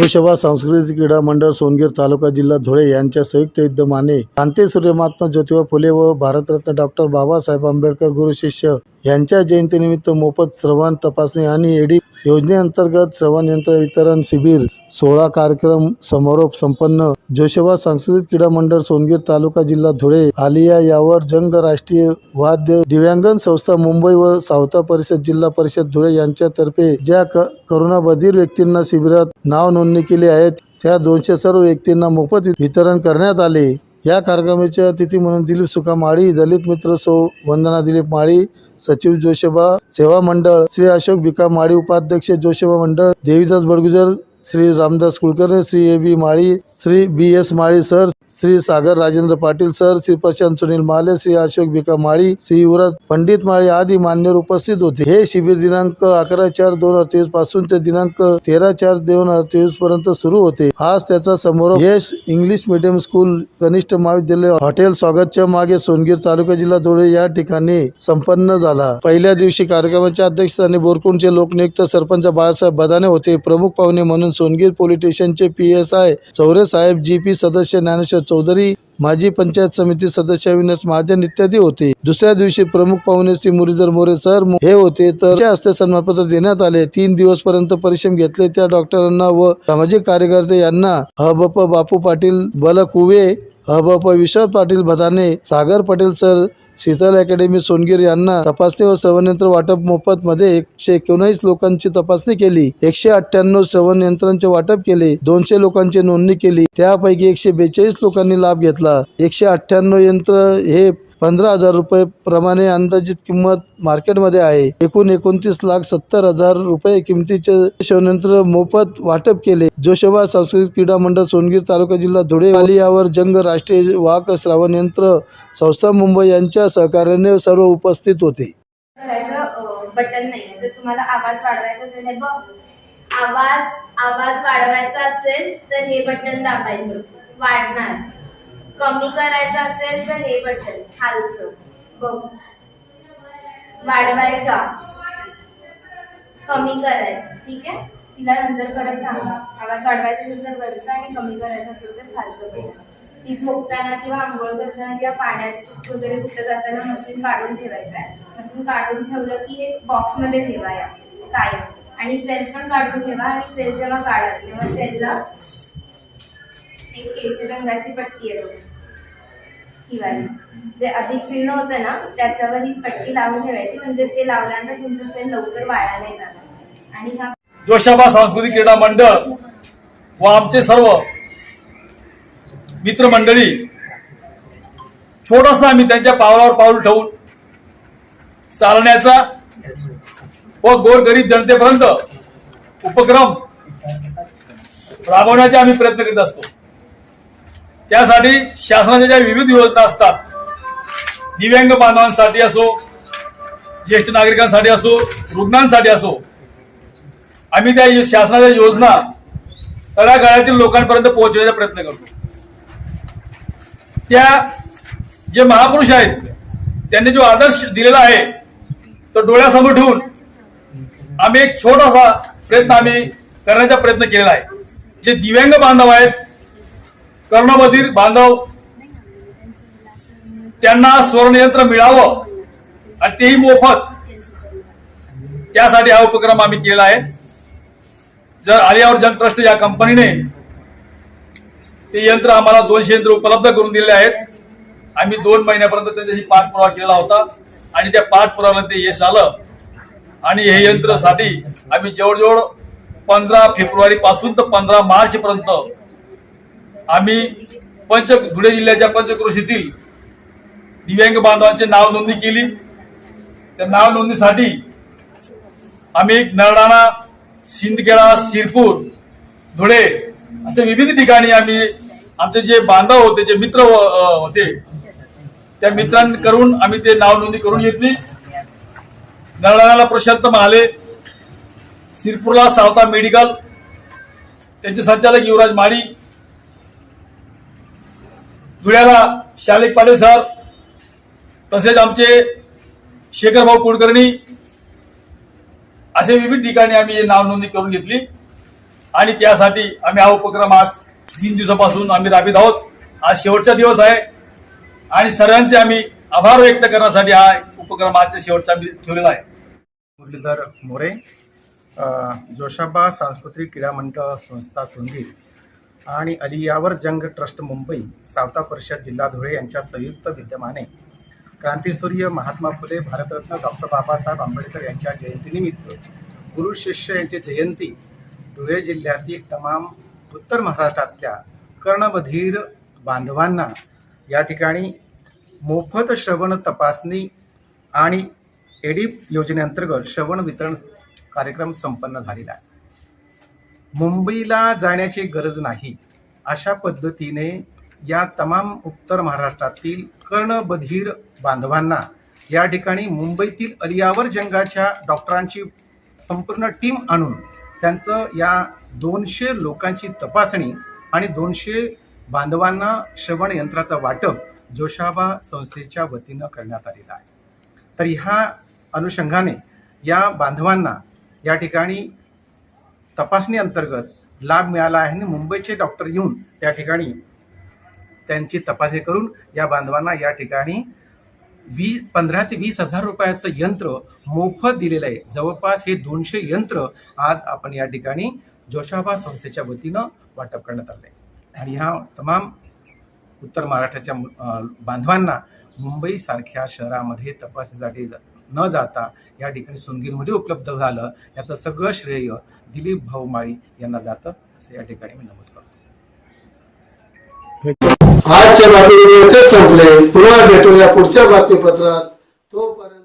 भूषभा सांस्कृतिक क्रीडा मंडळ सोनगीर तालुका जिल्हा धुळे यांच्या संयुक्त विद्यमाने क्रांती सूर्यमात्मा ज्योतिबा फुले व भारतरत्न डॉक्टर बाबासाहेब आंबेडकर गुरु शिष्य यांच्या जयंतीनिमित्त मोफत श्रवण तपासणी आणि एडी योजनेअंतर्गत श्रवण यंत्र वितरण शिबिर सोळा कार्यक्रम समारोप संपन्न. जोशेबा सांस्कृतिक क्रीडा मंडळ सोनगीर तालुका जिल्हा धुळे आलिया यावर जंग राष्ट्रीय वाद्य दिव्यांगन संस्था मुंबई व सावता परिषद जिल्हा परिषद धुळे यांच्यातर्फे ज्या क करोना बधीर व्यक्तींना शिबिरात नाव नोंदणी केली आहेत त्या दोनशे सर्व व्यक्तींना मोफत वितरण करण्यात आले. या कार्यक्रमाच्या अतिथी म्हणून दिलीप सुका माळी दलित मित्र सो वंदना दिलीप माळी सचिव जोशेबा सेवा मंडळ श्री अशोक भिका माळी उपाध्यक्ष जोशेबा मंडळ Devidas Badgujar Shri Ramdas Kulkarni Shri A B Mali Shri B S Mali sir Shri Sagar Rajendra Patil sir Shri Prashant Sunil Male Shri Ashok Bhika माळी श्री युवराज पंडित माळी आदी मान्यवर उपस्थित होते. हे शिबिर दिनांक अकरा चार दोन हजार तेवीसपासून ते दिनांक तेरा चार दोन हजार तेवीस पर्यंत सुरू होते. आज त्याचा समारोप यश इंग्लिश मीडियम स्कूल कनिष्ठ महाविद्यालय हॉटेल स्वागतच्या मागे सोनगीर तालुका जिल्हा धुळे या ठिकाणी संपन्न झाला. पहिल्या दिवशी कार्यक्रमाच्या अध्यक्षस्थानी बोरकुंडचे लोकनियुक्त सरपंच बाळासाहेब बदाने होते. प्रमुख पाहुणे म्हणून सोनगीर पोलीस स्टेशनचे पी एस आय चौरे साहेब जी पी सदस्य ज्ञानेश्वर चौधरी माजी पंचायत समिती सदस्य अविनाश महाजन इत्यादी होते. दुसऱ्या दिवशी प्रमुख पाहुणे श्री मुरलीधर मोरे सर हे होते. तर हस्ते सन्मानपत्र देण्यात आले. तीन दिवस पर्यंत परिश्रम घेतले त्या डॉक्टरांना व सामाजिक कार्यकर्ते यांना हबप बापू पाटील बलकुवे हबप विश्वास पाटील भदाने सागर पटेल सर शीतल अकॅडमी सोनगीर यांना तपासणी व श्रवणयंत्र वाटप मोफत मध्ये एकशे एकोणीस लोकांची तपासणी केली. एकशे अठ्ठ्याण्णव श्रवणयंत्रांचे वाटप केले. दोनशे लोकांची नोंदणी केली. त्यापैकी एकशे बेचाळीस लोकांनी लाभ घेतला. एकशे अठ्ठ्याण्णव यंत्र हे पंधरा हजार रुपये प्रमाणे अंदाजित किंमत मार्केटमध्ये आहे. एकूण एकोणतीस लाख सत्तर हजार रुपये किमतीचे शिवयंत्र मोफत वाटप केले. जोशोबा सांस्कृतिक क्रीडा मंडळ सोनगीर तालुका जिल्हा धुळे आलियावर जंग राष्ट्रीय वाहक श्रावण यंत्र संस्था मुंबई यांच्या सहकार्याने सर्व उपस्थित होते. बटन नाही जर तुम्हाला आवाज वाढवायचा असेल हे बघ. आवाज आवाज वाढवायचा असेल तर हे बटन दाबायचं. वाढणार. कमी करायचं असेल तर हे बटन खालचं. बघ. वाढवायचा. कमी करायचं. ठीक आहे? तिला नंतर परत सांगा. आवाज वाढवायचा असेल तर वरचा आणि कमी करायचा असेल तर खालचं बटन. ती झोपताना किंवा आंघोळ करताना किंवा पाण्यात वगैरे कुठं जाताना मशीन काढून ठेवायचं आहे. मशीन काढून ठेवलं की हे बॉक्समध्ये ठेवा या कायम. आणि सेल पण काढून ठेवा आणि सेल जेव्हा काढाल तेव्हा सेलला एक केशरी रंगाची पट्टी आहे बघ. जे अधिक चिन्ह होतं ना त्याच्यावर ही पट्टी लावून ठेवायची. म्हणजे ते लावल्यानंतर तुमचं सेल लवकर वाया नाही जाणार. आणि हा जोशाबा सांस्कृतिक क्रीडा मंडळ व आमचे सर्व मित्रमंडळी छोटासा आम्ही त्यांच्या पावलावर पाऊल ठेवून चालण्याचा व गोरगरीब जनतेपर्यंत उपक्रम राबवण्याचे आम्ही प्रयत्न करीत असतो. त्यासाठी शासनाच्या ज्या विविध योजना असतात दिव्यांग बांधवांसाठी असो ज्येष्ठ नागरिकांसाठी असो रुग्णांसाठी असो आम्ही त्या शासनाच्या योजना तळागाळातील लोकांपर्यंत पोहोचण्याचा प्रयत्न करतो. त्या जे महापुरुष आहेत त्यांनी जो आदर्श दिलेला आहे तो डोळ्यासमोर ठेवून आम्ही एक छोटासा प्रयत्न आम्ही करण्याचा प्रयत्न केलेला आहे. जे दिव्यांग बांधव आहेत कर्णबधीर बांधव त्यांना स्वर्णयंत्र मिळावं आणि तेही मोफत. त्यासाठी हा उपक्रम आम्ही केला आहे. जर आलियावर जन ट्रस्ट या कंपनीने ते यंत्र आम्हाला दोनशे यंत्र उपलब्ध करून दिले आहेत. आम्ही दोन महिन्यापर्यंत त्यांच्याशी पाठपुरावा केला होता आणि त्या पाठपुराव्याला ते यश आलं. आणि हे यंत्रसाठी आम्ही जवळजवळ पंधरा फेब्रुवारी पासून तर पंधरा मार्च पर्यंत आम्ही पंच धुळे जिल्ह्याच्या पंचक्रोशीतील दिव्यांग बांधवांचे नाव नोंदणी केली. त्या नाव नोंदणीसाठी आम्ही नरडाणा सिंदखेडा शिरपूर धुळे असे विविध ठिकाणी आम्ही आमचे जे बांधव होते जे मित्र व- होते त्या मित्रांकडून आम्ही ते नाव नोंदणी करून घेतली. नरडाणाला प्रशांत महाले शिरपूरला सावता मेडिकल त्यांचे संचालक युवराज माळी धुळ्याला शालिक पाटील सर तसेच आमचे शेखर भाऊ कुलकर्णी असे विविध ठिकाणी आम्ही नाव नोंदणी करून घेतली. आणि त्यासाठी आम्ही हा उपक्रम आज तीन दिवसापासून आम्ही राबीत आहोत. आज शेवटचा दिवस आहे. आणि सर्वांचे आम्ही आभार व्यक्त करण्यासाठी हा उपक्रम आजच्या शेवटचा आम्ही ठेवलेला आहे. मुरलीधर मोरे जोशाबा सांस्कृतिक क्रीडा मंडळ संस्था सोनगीर आणि अलियावर जंग ट्रस्ट मुंबई सावता परिषद जिल्हा धुळे यांच्या संयुक्त विद्यमाने क्रांतीसूर्य महात्मा फुले भारतरत्न डॉक्टर बाबासाहेब आंबेडकर यांच्या जयंतीनिमित्त गुरु शिष्य यांची जयंती धुळे जिल्ह्यातील तमाम उत्तर महाराष्ट्रातल्या कर्णबधीर बांधवांना या ठिकाणी मोफत श्रवण तपासणी आणि एडिप योजनेअंतर्गत श्रवण वितरण कार्यक्रम संपन्न झालेला आहे. मुंबईला जाण्याची गरज नाही. अशा पद्धतीने या तमाम उत्तर महाराष्ट्रातील कर्णबधीर बांधवांना या ठिकाणी मुंबईतील अलियावर जंगाच्या डॉक्टरांची संपूर्ण टीम आणून त्यांचं या दोनशे लोकांची तपासणी आणि दोनशे बांधवांना श्रवण यंत्राचं वाटप जोशाबा संस्थेच्या वतीनं करण्यात आलेलं आहे. तर ह्या अनुषंगाने या बांधवांना या ठिकाणी तपासणी अंतर्गत लाभ मिळाला आहे आणि मुंबईचे डॉक्टर येऊन त्या ठिकाणी त्यांची तपासणी करून या बांधवांना या ठिकाणी वी पंधरा ते वीस हजार रुपयाचं यंत्र मोफत दिलेलं आहे. जवळपास हे दोनशे यंत्र आज आपण या ठिकाणी जोशाबा संस्थेच्या वतीनं वाटप करण्यात आलं आहे. आणि ह्या तमाम उत्तर महाराष्ट्राच्या बांधवांना मुंबईसारख्या शहरामध्ये तपासणीसाठी न जाता या ठिकाणी सोनगीरमध्ये उपलब्ध झालं. याचं सगळं श्रेय दिलीप भाऊ माळी यांना जातं असं या ठिकाणी मी नमूद करतो. आजच्या बातमीपत्र संपले. पुन्हा भेटूया पुढच्या बातमीपत्रात. तोपर्यंत